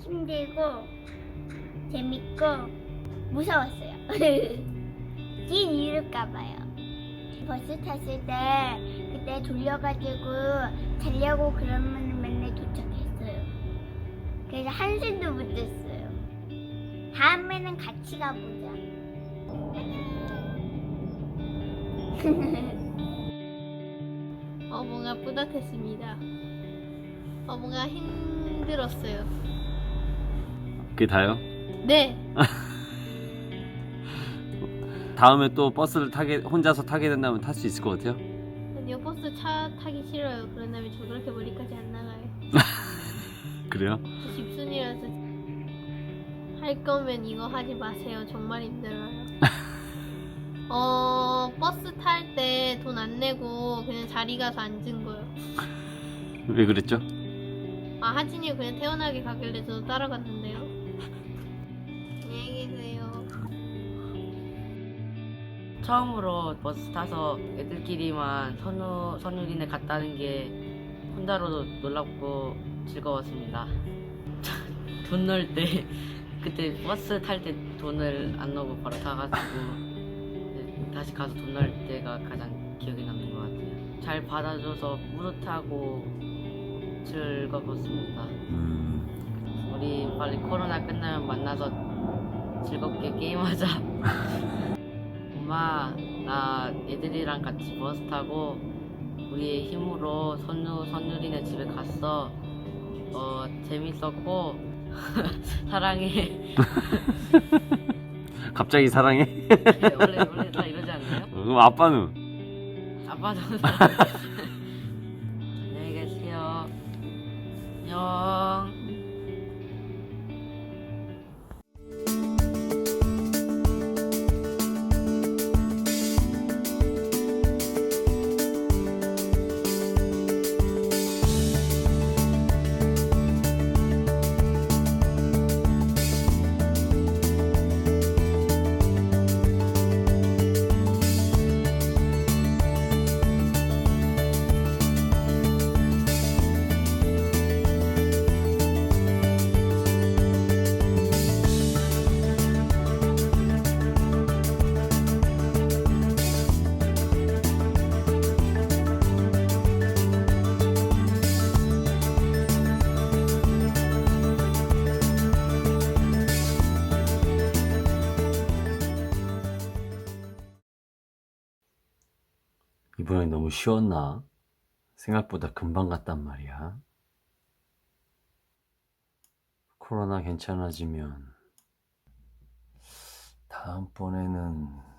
힘들고 재밌고 무서웠어요. 긴 이럴까봐요. 버스 탔을 때 그때 졸려가지고 자려고 그러면 맨날 도착했어요. 그래서 한숨도 못 잤어요. 다음에는 같이 가보자. 어, 뭔가 뿌듯했습니다. 어, 뭔가 힘들었어요. 그게 다요? 네, 다음에 또 버스를 타게 혼자서 타게 된다면 탈 수 있을 것 같아요? 아니요, 버스 차 타기 싫어요. 그런 다음에 저 그렇게 멀리까지 안 나가요. 그래요? 저 집순이라서 할 거면 이거 하지 마세요. 정말 힘들어요. 어, 버스 탈 때 돈 안 내고 그냥 자리 가서 앉은 거요. 왜 그랬죠? 아, 하진이 그냥 태어나게 가길래 저도 따라갔는데요. 안녕히 계세요. 처음으로 버스 타서 애들끼리만 선우 선율이네 갔다는 게 혼자로도 놀랍고 즐거웠습니다. 돈 넣을 때 그때 버스 탈 때 돈을 안 넣고 바로 타가지고 다시 가서 돈 넣을 때가 가장 기억에 남는 것 같아요. 잘 받아줘서 뿌듯하고 즐거웠습니다. 음, 우리 빨리 코로나 끝나면 만나서 즐겁게 게임하자. 엄마, 나 애들이랑 같이 버스 타고 우리의 힘으로 선우, 선율이네 집에 갔어. 어, 재밌었고, 사랑해. 갑자기 사랑해? 원래, 원래 다 이러지 않나요? 어, 그럼 아빠는? 아빠도 사랑해. 이번에 너무 쉬웠나? 생각보다 금방 갔단 말이야. 코로나 괜찮아지면 다음번에는